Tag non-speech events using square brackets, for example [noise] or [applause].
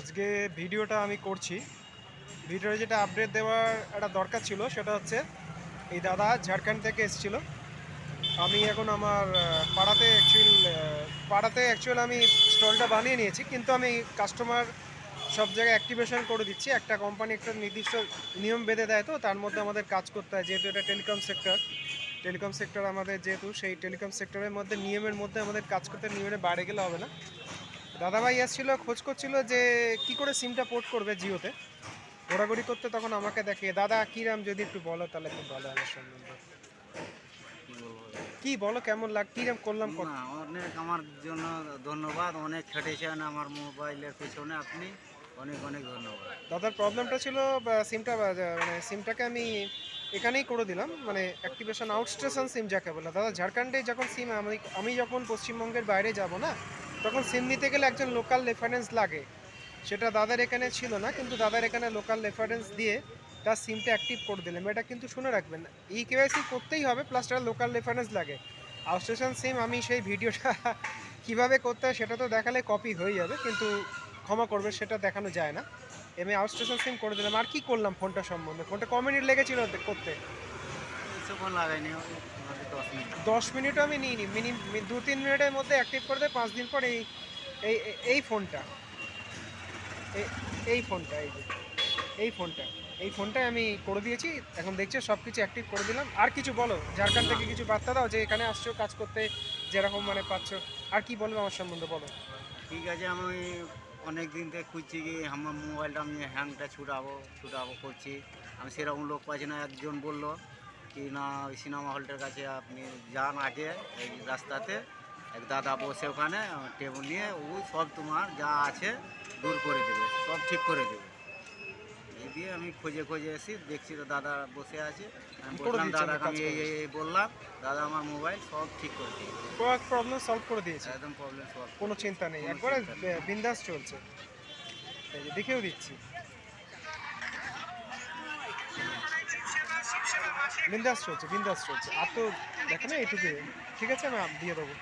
আজকে ভিডিওটা আমি করছি। ভিডিওতে যেটা আপডেট দেওয়ার একটা দরকার ছিল, সেটা হচ্ছে এই দাদা ঝাড়খণ্ড থেকে এসেছিল। আমি এখন আমার পাড়াতে অ্যাকচুয়াল পাড়াতে অ্যাকচুয়াল আমি স্টলটা বানিয়ে নিয়েছি, কিন্তু আমি কাস্টমার সব জায়গায় অ্যাক্টিভেশন করে দিচ্ছি। একটা কোম্পানি একটা নির্দিষ্ট নিয়ম বেঁধে দেয় তো, তার মধ্যে আমাদের কাজ করতে হয়, যেহেতু এটা টেলিকম সেক্টর টেলিকম সেক্টর আমাদের যেহেতু, সেই টেলিকম সেক্টরের মধ্যে, নিয়মের মধ্যে আমাদের কাজ করতে নিয়মের বাইরে গেলে হবে না। দাদাভাই এসেছিল খোঁজ করছিল যে কি করে সিমটা পোর্ট করবে জিওতে। ঘোরাঘুরি করতে তখন আমাকে দেখে দাদা কিরাম যদি একটু বলো তাহলে খুব ভালো হবে সম্বন্ধে কি বলো কেমন লাগ কিরাম করলাম না অনেক আমার জন্য ধন্যবাদ অনেক খেটেছেন আমার মোবাইলের পিছনে আপনি অনেক অনেক ধন্যবাদ। দাদার প্রবলেমটা ছিল সিমটা মানে সিমটাকে আমি এখানেই করে দিলাম মানে অ্যাক্টিভেশন আউটস্টেশন সিম যাকে বলে। দাদা ঝাড়খণ্ডে যখন সিম আমি আমি যখন পশ্চিমবঙ্গের বাইরে যাব না তখন সিম নিতে গেলে একজন লোকাল রেফারেন্স লাগে। সেটা দাদার এখানে ছিল না, কিন্তু দাদার এখানে লোকাল রেফারেন্স দিয়ে তার সিমটা অ্যাক্টিভ করে দিলাম। এটা কিন্তু শুনে রাখবেন ই কেওয়াইসি করতেই হবে, প্লাস একটা লোকাল রেফারেন্স লাগে। আউটস্টেশন সিম আমি সেই ভিডিওটা [laughs] কীভাবে করতে হয় সেটা তো দেখালে কপি হয়ে যাবে, কিন্তু ক্ষমা করবে সেটা দেখানো যায় না। আমি আউটস্টেশন সিম করে দিলাম। আর কি করলাম ফোনটা সম্বন্ধে? ফোনটা ক লেগেছিল করতে। কিছুক্ষণ লাগাইনি দশ মিনিট। দশ মিনিটও আমি নিইনি মিনিমাম দু তিন মিনিটের মধ্যে অ্যাক্টিভ করে দেয় পাঁচ দিন পর এই এই এই- ফোনটা। এই- এই ফোনটা এই যে এই ফোনটা। এই ফোনটাই আমি করে দিয়েছি এখন দেখছি সব কিছু অ্যাক্টিভ করে দিলাম। আর কিছু বলো ঝাড়খণ্ড থেকে কিছু বার্তা দাও যে এখানে আসছো কাজ করতে যেরকম মানে পাচ্ছ। আর কি বলবে আমার সম্বন্ধে বলো। ঠিক আছে আমি অনেক দিন থেকে খুঁজছি কি আমার মোবাইলটা আমি হ্যাংটা ছুটাবো ছুটাবো করছি। আমি সেরকম লোক পাচ্ছি না একজন বলল কি না ওই সিনেমা হলটার কাছে আপনি যান আগে এই রাস্তাতে। এক দাদা বসে ওখানে টেবিল নিয়ে ও সব তোমার যা আছে দূর করে দেবে সব ঠিক করে দেবে। এই দিয়ে আমি খুঁজে খুঁজে এসি দেখছি তো দাদা বসে আছে। আমি বললাম দাদা আমি এই বললাম দাদা আমার মোবাইল সব ঠিক করে দিয়েছে। প্রবলেম সলভ করে দিয়েছে। একদম প্রবলেম সলভ কোনো চিন্তা নেই। একবারে বিন্দাস চলছে। দেখেও দিচ্ছি। বিন্দাস চলছে বিন্দাস চলছে। আর তো দেখো না এইটুকু ঠিক আছে আমি দিয়ে দেবো।